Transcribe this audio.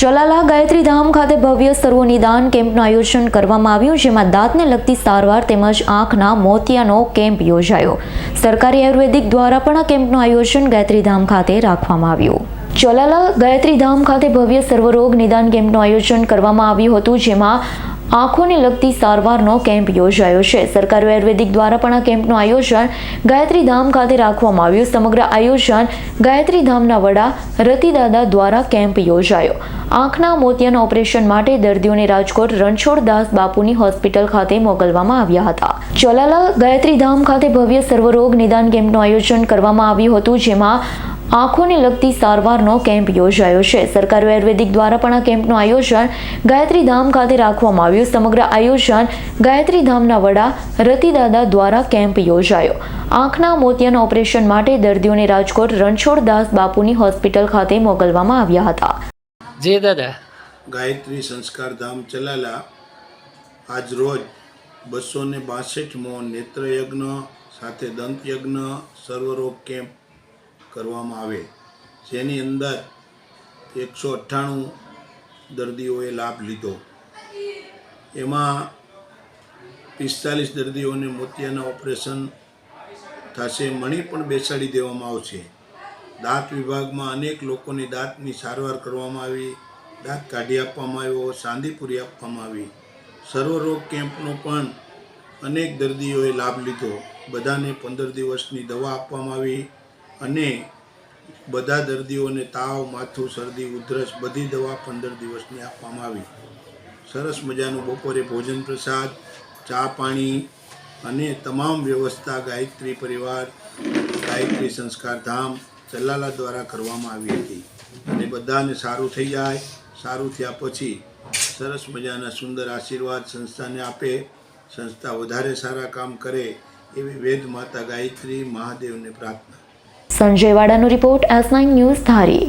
ચલાલા ગાયત્રી ધામ ખાતે ભવ્ય સર્વનિદાન કેમ્પનું આયોજન કરવામાં આવ્યું, જેમાં દાંતને લગતી સારવાર તેમજ આંખના મોતિયાનો કેમ્પ યોજાયો. સરકારી આયુર્વેદિક દ્વારા પણ આ કેમ્પનું આયોજન ગાયત્રી ધામ ખાતે રાખવામાં આવ્યું. ચલાલા ગાયત્રી ધામ ખાતે ભવ્ય સર્વરોગ નિદાન કેમ્પનું આયોજન કરવામાં આવ્યું હતું, જેમાં આંખોને લગતી સારવારનો કેમ્પ યોજાયો છે. સરકાર આયુર્વેદિક દ્વારા પણ આ કેમ્પનું આયોજન ગાયત્રી ધામ ખાતે રાખવામાં આવ્યું. સમગ્ર આયોજન ગાયત્રી ધામના વડા રતિદાદા દ્વારા કેમ્પ યોજાયો. આંખના મોતિયાના ઓપરેશન માટે દર્દીઓને રાજકોટ રણછોડદાસ બાપુની હોસ્પિટલ ખાતે મોકલવામાં આવ્યા હતા. ચલાલા ગાયત્રી ધામ ખાતે ભવ્ય સર્વરોગ નિદાન કેમ્પનું આયોજન કરવામાં આવ્યું હતું, જેમાં આંખોને લગતી સારવારનો કેમ્પ યોજાયો છે. સરકાર આયુર્વેદિક દ્વારા પણ આ કેમ્પનું આયોજન ગાયત્રી ધામ ખાતે રાખવામાં આવ્યું. સમગ્ર આયોજન ગાયત્રી ધામના વડા રતિદાદા દ્વારા કેમ્પ યોજાયો. આંખના મોતિયાના ઓપરેશન માટે દર્દીઓને રાજકોટ રણછોડદાસ બાપુની હોસ્પિટલ ખાતે મોકલવામાં આવ્યા હતા. જે દાદા. ગાયત્રી સંસ્કાર ધામ ચલાલા આજ રોજ બસો ને બાસઠમો નેત્રયજ્ઞ સાથે દંતયજ્ઞ સર્વરોગ કેમ્પ કરવામાં આવે. જેની અંદર એકસો અઠ્ઠાણું દર્દીઓએ લાભ લીધો. એમાં પિસ્તાલીસ દર્દીઓને મોતિયાના ઓપરેશન થશે, મણી પણ બેસાડી દેવામાં આવશે. દાંત વિભાગમાં અનેક લોકોની દાંતની સારવાર કરવામાં આવી, દાંત કાઢી આપવામાં આવ્યો સાંદીપુરી આપવામાં આવી. સર્વરોગ કેમ્પનો પણ અનેક દર્દીઓએ લાભ લીધો. બધાને પંદર દિવસની દવા આપવામાં આવી. અને બધા દર્દીઓને તાવ, માથું, શરદી, ઉધરસ બધી દવા પંદર દિવસની આપવામાં આવી. સરસ મજાનું બપોરે ભોજન પ્રસાદ, ચા પાણી અને તમામ વ્યવસ્થા ગાયત્રી પરિવાર, ગાયત્રી સંસ્કાર ધામ ચલાલા દ્વારા કરવામાં આવી હતી. અને બધાને સારું થઈ જાય, સારું થયા પછી સરસ મજાના સુંદર આશીર્વાદ સંસ્થાને આપે, સંસ્થા વધારે સારા કામ કરે એવી વેદ માતા ગાયત્રી મહાદેવને પ્રાર્થના. Sanjay વાડાનો report S nine news Dhari.